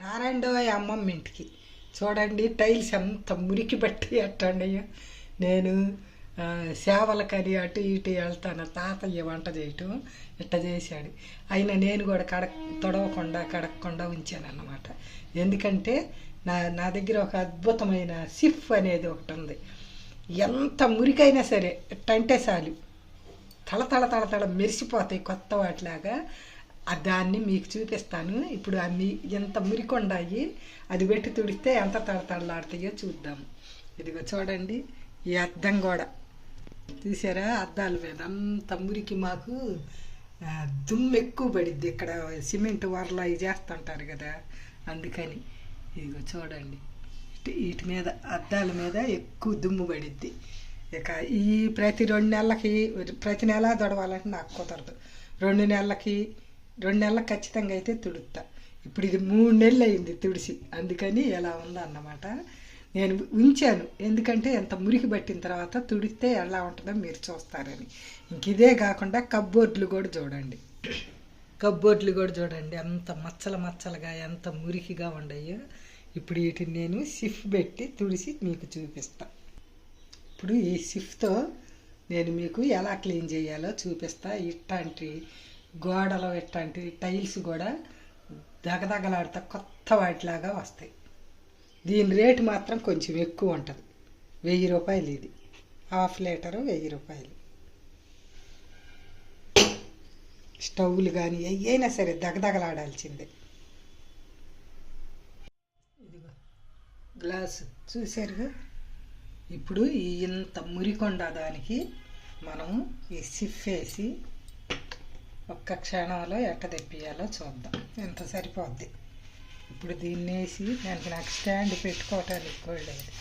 రారండో అమ్మమ్మ ఇంటికి. చూడండి టైల్స్ ఎంత మురికి పట్టి ఎట్టండియో నేను సేవలకని అటు ఇటు వెళ్తాను తాతయ్య వంట చేయటం ఇట్ట చేశాడు. అయినా నేను కూడా కడక్ తొడవకుండా కడక్కకుండా ఉంచాను అన్నమాట ఎందుకంటే నా నా దగ్గర ఒక అద్భుతమైన సిఫ్ అనేది ఒకటి ఉంది. ఎంత మురికైనా సరే ఇట్టంటే చాలు. తల తల తల తల మెరిసిపోతాయి కొత్త వాటిలాగా. దాన్ని మీకు చూపిస్తాను. ఇప్పుడు అవి ఎంత మురికొండాయి అది పెట్టి తుడిస్తే ఎంత తడతడలాడతాయో చూద్దాం. ఇదిగో చూడండి ఈ అద్దం కూడా చూసారా? అద్దాల మీద అంత మురికి మాకు దుమ్ము ఎక్కువ పడిద్ది. ఇక్కడ సిమెంట్ వరల అవి చేస్తుంటారు కదా అందుకని. ఇదిగో చూడండి వీటి మీద అద్దాల మీద ఎక్కువ దుమ్ము పడిద్ది. ఇక ఈ ప్రతి రెండు నెలలకి ప్రతి నెల దొడవాలంటే నాకు కుదరదు. రెండు నెలలకి రెండు నెలలు ఖచ్చితంగా అయితే తుడుతా ఇప్పుడు ఇది మూడు నెలలు అయింది తుడిసి. అందుకని ఎలా ఉందన్నమాట నేను ఉంచాను. ఎందుకంటే ఎంత మురికి పట్టిన తర్వాత తుడిస్తే ఎలా ఉంటుందో మీరు చూస్తారని. ఇంక ఇదే కాకుండా కబ్బోర్డ్లు కూడా చూడండి. కబ్బోర్డ్లు కూడా చూడండి. ఎంత మచ్చల మచ్చలుగా ఎంత మురికిగా ఉండయో. ఇప్పుడు వీటిని నేను సిఫ్ పెట్టి తుడిసి మీకు చూపిస్తా. ఇప్పుడు ఈ సిఫ్తో నేను మీకు ఎలా క్లీన్ చేయాలో చూపిస్తా. ఇట్లాంటి గోడల ఇట్లాంటి టైల్స్ కూడా దగదగలాడుతా కొత్త వాటిలాగా వస్తాయి. దీని రేటు మాత్రం కొంచెం ఎక్కువ ఉంటుంది. వెయ్యి రూపాయలు ఇది. హాఫ్ లీటరు వెయ్యి రూపాయలు. స్టవ్లు కానీ అయినా సరే దగదగలాడాల్సిందే. ఇదిగో గ్లాసు చూసారుగా ఇప్పుడు ఈ ఇంత మురికొండ దానికి మనం ఈ సిఫ్ వేసి ఒక్క క్షణంలో ఎట్ట తెప్పియాలో చూద్దాం. ఎంత సరిపోద్ది? ఇప్పుడు దీన్ని వేసి దానికి నాకు స్టాండ్ పెట్టుకోవటానికి కూడా లేదు.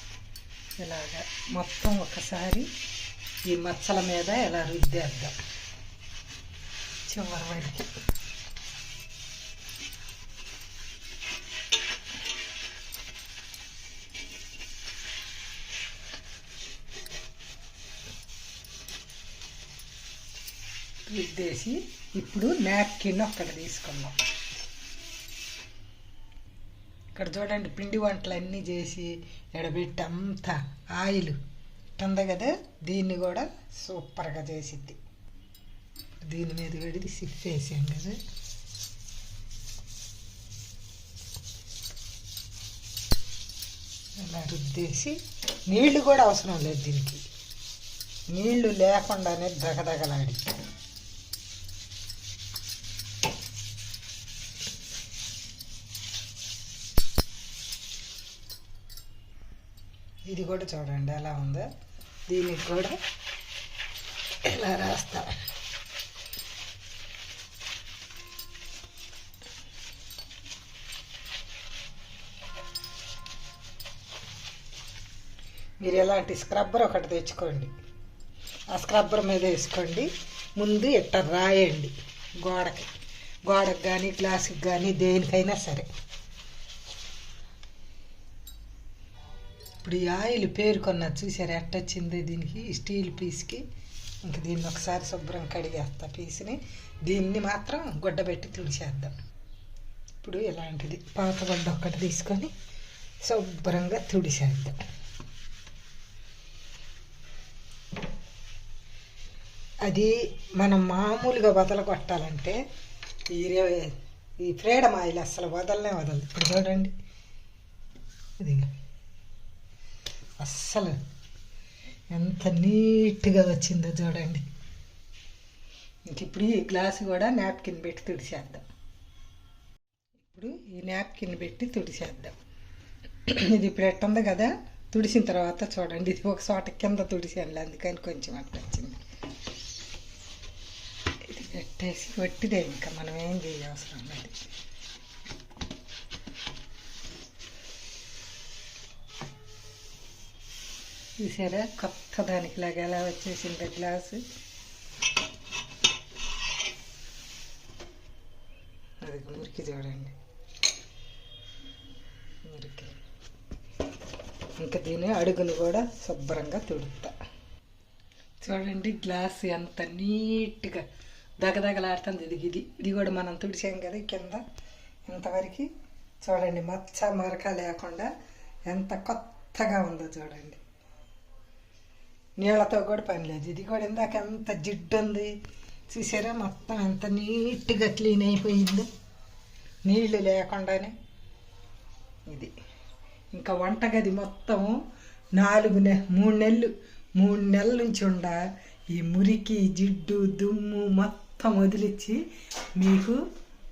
ఇలాగా మొత్తం ఒకసారి ఈ మచ్చల మీద ఇలా రుద్దేద్దాం. చివరి వరకు. రుద్దేసి ఇప్పుడు నాప్కిన్ ఒక్కటి తీసుకుందాం. ఇక్కడ చూడండి పిండి వంటలు అన్నీ చేసి ఎడబెట్టి అంతా ఆయిల్ ఉంది కదా దీన్ని కూడా సూపర్గా చేసిద్ది. దీని మీద కడిగి సిఫ్ వేసాం కదా అలా రుద్దేసి నీళ్ళు కూడా అవసరం లేదు దీనికి. నీళ్ళు లేకుండానే దగదగలాడి ఇది కూడా చూడండి ఎలా ఉందో. దీనికి కూడా ఇలా రాస్తా? మీరు ఎలాంటి స్క్రబ్బర్ ఒకటి తెచ్చుకోండి. ఆ స్క్రబ్బర్ మీద వేసుకోండి. ముందు ఇట్ట రాయండి గోడకి. గోడకు కానీ గ్లాసుకి కానీ దేనికైనా సరే. ఇప్పుడు ఈ ఆయిల్ పేరుకొన్నది చూసారు? ఎట్టొచ్చింది దీనికి? స్టీల్ పీస్కి. ఇంక దీన్ని ఒకసారి శుభ్రం కడిగేస్తా పీస్ని. దీన్ని మాత్రం గుడ్డబెట్టి తుడిచేద్దాం. ఇప్పుడు ఇలాంటిది. పాత గుడ్డ ఒక్కటి తీసుకొని శుభ్రంగా తుడిచేద్దాం. అది మనం మామూలుగా వదల కొట్టాలంటే ఈ ఈ ఫ్రీడమ్ ఆయిల్ అసలు వదలనే వదలదు. ఇప్పుడు చూడండి. ఇది అస్సలు ఎంత నీట్గా వచ్చిందో చూడండి. ఇంక ఇప్పుడు ఈ గ్లాసు కూడా నాప్కిన్ పెట్టి తుడిచేద్దాం. ఇప్పుడు ఈ నాప్కిన్ పెట్టి తుడిచేద్దాం. ఇది ఇప్పుడు ఎట్టుంది కదా తుడిసిన తర్వాత చూడండి. ఇది ఒక చోట కింద తుడిసాను అందుకని కొంచెం అట్ట వచ్చింది. ఇది పెట్టేసి వట్టిదే ఇంకా మనం ఏం చేయవసరం లేదు చూసారా? కొత్త దానికి లాగా ఎలా వచ్చేసింది గ్లాసు. అది మురికి చూడండి. మురికి ఇంకా దీని అడుగును కూడా శుభ్రంగా తుడుతా చూడండి గ్లాస్ ఎంత నీట్గా దగదగలాడుతుంది. ఇది ఇది ఇది కూడా మనం తుడిచాం కదా కింద. ఇంతవరకు చూడండి మచ్చ మరక లేకుండా ఎంత కొత్తగా ఉందో చూడండి. నీళ్ళతో కూడా పని లేదు. ఇది కూడా ఇందాక ఎంత జిడ్డు ఉంది. చూసారా? మొత్తం ఎంత నీట్గా క్లీన్ అయిపోయింది. నీళ్ళు లేకుండానే ఇది. ఇంకా వంటగది మొత్తం నాలుగు నె మూడు నెలలు మూడు నెలల నుంచి ఉండ ఈ మురికి జిడ్డు దుమ్ము మొత్తం వదిలిచ్చి మీకు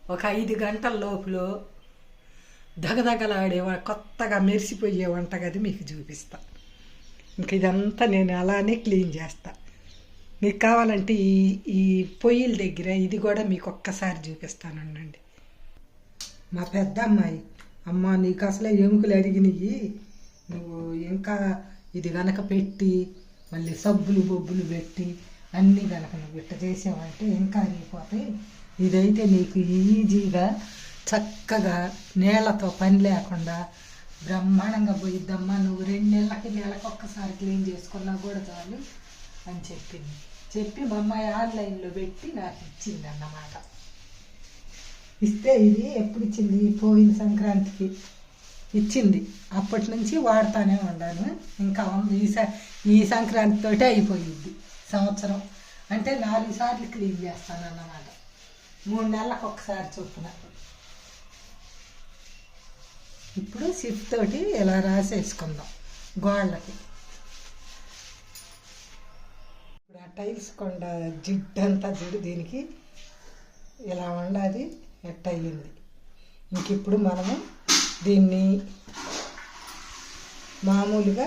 ఒక ఐదు గంటల లోపల దగదగలాడే కొత్తగా మెరిసిపోయే వంటగది మీకు చూపిస్తాను ఇంక ఇదంతా నేను అలానే క్లీన్ చేస్తా. మీకు కావాలంటే ఈ ఈ పొయ్యిల దగ్గర ఇది కూడా మీకు ఒక్కసారి చూపిస్తానండి మా పెద్ద అమ్మాయి అమ్మ నీకు అసలే ఎముకలు అరిగినాయి. నువ్వు ఇంకా ఇది గనక పెట్టి మళ్ళీ సబ్బులు బొబ్బులు పెట్టి అన్నీ గనక నువ్వు ఇట్ట చేసావంటే ఇంకా అరిగిపోతాయి. ఇదైతే నీకు ఈజీగా చక్కగా నీళ్ళతో పని లేకుండా బ్రహ్మాండంగా పోయిద్దమ్మా నువ్వు రెండు నెలలకి నెలకు ఒక్కసారి క్లీన్ చేసుకున్నా కూడా చాలు అని చెప్పింది. చెప్పి మా అమ్మాయి ఆన్లైన్లో పెట్టి నాకు ఇచ్చింది అన్నమాట ఇస్తే ఇది ఎప్పుడు ఇచ్చింది? పోయిన సంక్రాంతికి ఇచ్చింది. అప్పటి నుంచి వాడుతానే ఉన్నాను ఇంకా ఉంది. ఈ ఈ సంక్రాంతితోటే అయిపోయింది సంవత్సరం. అంటే నాలుగు సార్లు క్లీన్ చేస్తాను అన్నమాట మూడు నెలలకు ఒకసారి చొప్పున. ఇప్పుడు సిప్ తోటి ఇలా రాసేసుకుందాం? గోళ్ళకి ఇప్పుడు ఆ టైల్స్ కొండ జిడ్డంతా జిడ్డు దీనికి. ఇలా ఉండాలి? ఎట్ అయ్యింది. ఇంక ఇప్పుడు మనము దీన్ని మామూలుగా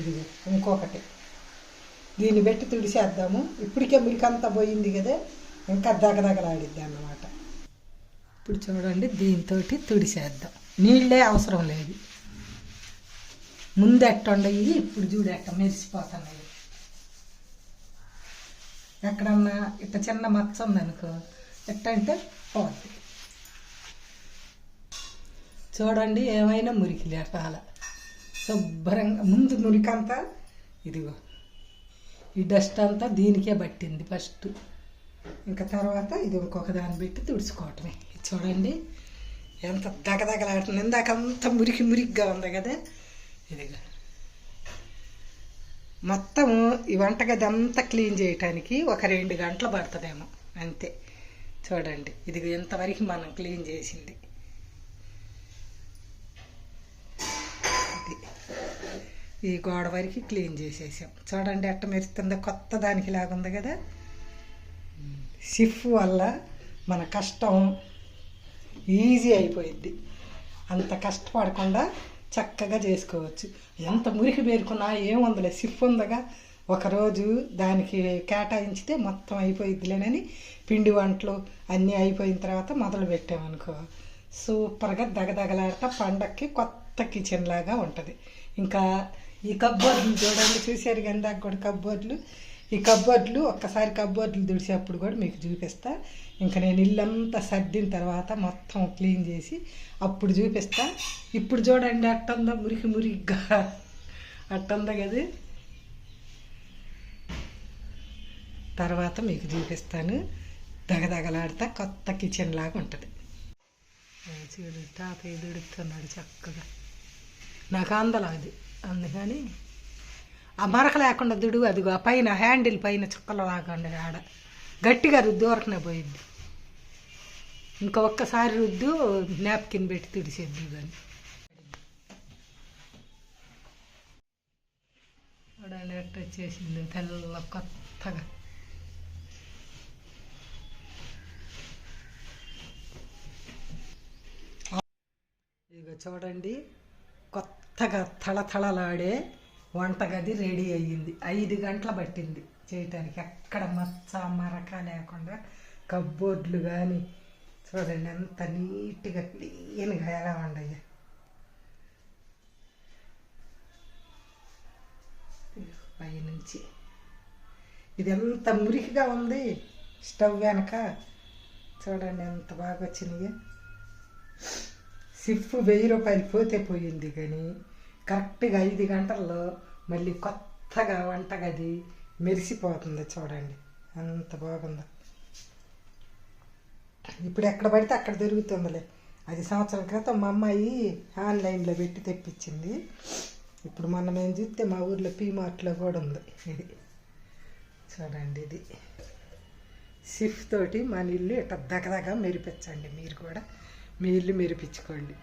ఇది ఇంకొకటి. దీన్ని పెట్టి తుడిసేద్దాము. ఇప్పటికే మురికంతా పోయింది కదా ఇంకా దగదగలాడిద్ది అన్నమాట ఇప్పుడు చూడండి దీంతో తుడిసేద్దాం. నీళ్ళే అవసరం లేదు. ముందు ఎట్టుండయి ఇప్పుడు చూడు ఎట్ట మెరిసిపోతున్నాయి. ఎక్కడన్నా ఇట్ట చిన్న మచ్చ ఉందనుకో ఎట్టంటే పోద్ది. చూడండి ఏమైనా మురికి లేపాల శుభ్రంగా ముందు మురికంతా ఇదిగో ఈ డస్ట్ అంతా దీనికే పట్టింది ఫస్ట్. ఇంకా తర్వాత ఇది ఇంకొక దాన్ని పెట్టి తుడుచుకోవటమే. ఇది చూడండి ఎంత దగదగలాడుతుంది. ఇందాక అంత మురికి మురికిగా ఉంది కదా. ఇదిగో. మొత్తం ఈ వంటగది అంతా క్లీన్ చేయటానికి ఒక రెండు గంటలు పడుతుందేమో. అంతే. చూడండి. ఇది ఎంతవరకు మనం క్లీన్ చేసింది. ఇది. ఈ గోడ వరకు క్లీన్ చేసేసాం. చూడండి ఎట్ట మెరుస్తుందో. కొత్త దానికి లాగుంది కదా. సిఫ్ వల్ల మన కష్టం ఈజీ అయిపోయిద్ది. అంత కష్టపడకుండా చక్కగా చేసుకోవచ్చు. ఎంత మురికి పేరుకున్నా ఏముందలే సిఫ్ ఉందగా ఒకరోజు దానికి కేటాయించితే మొత్తం అయిపోయిద్దిలేనని పిండి వంటలు అన్నీ అయిపోయిన తర్వాత మొదలు పెట్టామనుకో సూపర్గా దగదగలాడతా పండక్కి కొత్త కిచెన్ లాగా ఉంటుంది. ఇంకా ఈ కబ్బోర్డ్లు చూడండి చూశారు కదా కూడా కబ్బోర్డ్లు ఈ కబ్బోర్డ్లు ఒక్కసారి కబ్బోర్డ్లు తుడిసేప్పుడు కూడా మీకు చూపిస్తా. ఇంకా నేను ఇల్లంతా సర్దిన తర్వాత మొత్తం క్లీన్ చేసి అప్పుడు చూపిస్తా. ఇప్పుడు చూడండి అట్టుందో మురికి మురిగ్గా. అట్టుందో కదా తర్వాత మీకు చూపిస్తాను. దగదగలాడితే కొత్త కిచెన్ లాగా ఉంటుంది. చూడు చూడు తాతయ్య దుడుతున్నాడు చక్కగా. నాకు అందలా అది అందుకని ఆ మరక లేకుండా దుడు అదిగో ఆ పైన హ్యాండిల్ పైన చుక్కలు రాకుండా ఆడ. గట్టిగా రుద్దు వరకునే పోయింది ఇంకా ఒక్కసారి రుద్దు నాప్కిన్ పెట్టి తుడిసేద్దు కానీ చూడండి ఎట్ట వచ్చేసింది తెల్ల కొత్తగా. ఇక చూడండి కొత్తగా తళతళలాడే వంటగది రెడీ అయ్యింది. ఐదు గంటలు పట్టింది చేయటానికి. ఎక్కడ మచ్చ మరక లేకుండా కబ్బోర్డ్లు కానీ చూడండి ఎంత నీట్గా క్లీన్గా ఎలా ఉండయ్యా పైనుంచి. ఇది ఎంత మురికిగా ఉంది. స్టవ్ వెనక చూడండి ఎంత బాగా వచ్చినాయి. సిఫ్ వెయ్యి రూపాయలు పోతే పోయింది కానీ కరెక్ట్గా ఐదు గంటల్లో మళ్ళీ కొత్తగా వంటగది మెరిసిపోతుంది చూడండి. అంత బాగుందో. ఇప్పుడు ఎక్కడ పడితే అక్కడ దొరుకుతుందిలే. అది సంవత్సరం క్రితం మా అమ్మాయి ఆన్లైన్లో పెట్టి తెప్పించింది. ఇప్పుడు మొన్న మేము చూస్తే మా ఊర్లో పీ మార్ట్లో కూడా ఉంది. ఇది చూడండి ఇది. సిఫ్ తోటి మన ఇల్లు ఇట్లా దగదగ మెరిపించండి మీరు కూడా. మీ ఇల్లు మెరిపించుకోండి.